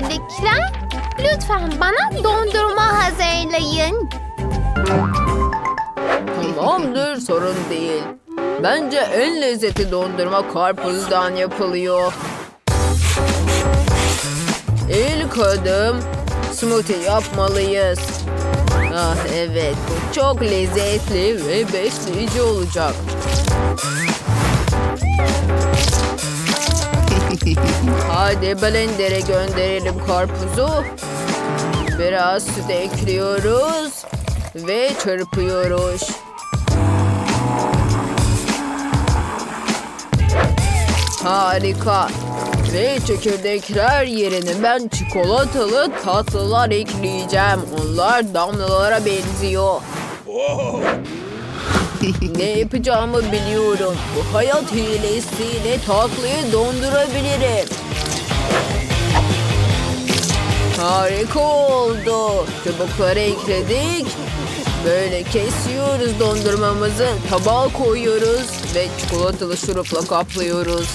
sevgililikler. Lütfen bana dondurma hazırlayın. Tamamdır sorun değil. Bence en lezzetli dondurma karpuzdan yapılıyor. İlk adım smoothie yapmalıyız. Ah evet bu çok lezzetli ve besleyici olacak. Hadi blender'e gönderelim karpuzu. Biraz süt ekliyoruz ve çırpıyoruz. Harika. Ve çekirdekler yerine ben çikolatalı tatlılar ekleyeceğim. Onlar damlalara benziyor. ne yapacağımı biliyorum. Bu hayat hilesiyle tatlıyı dondurabilirim. Harika oldu. Çubukları ekledik. Böyle kesiyoruz dondurmamızı. Tabağa koyuyoruz ve çikolatalı şurupla kaplıyoruz.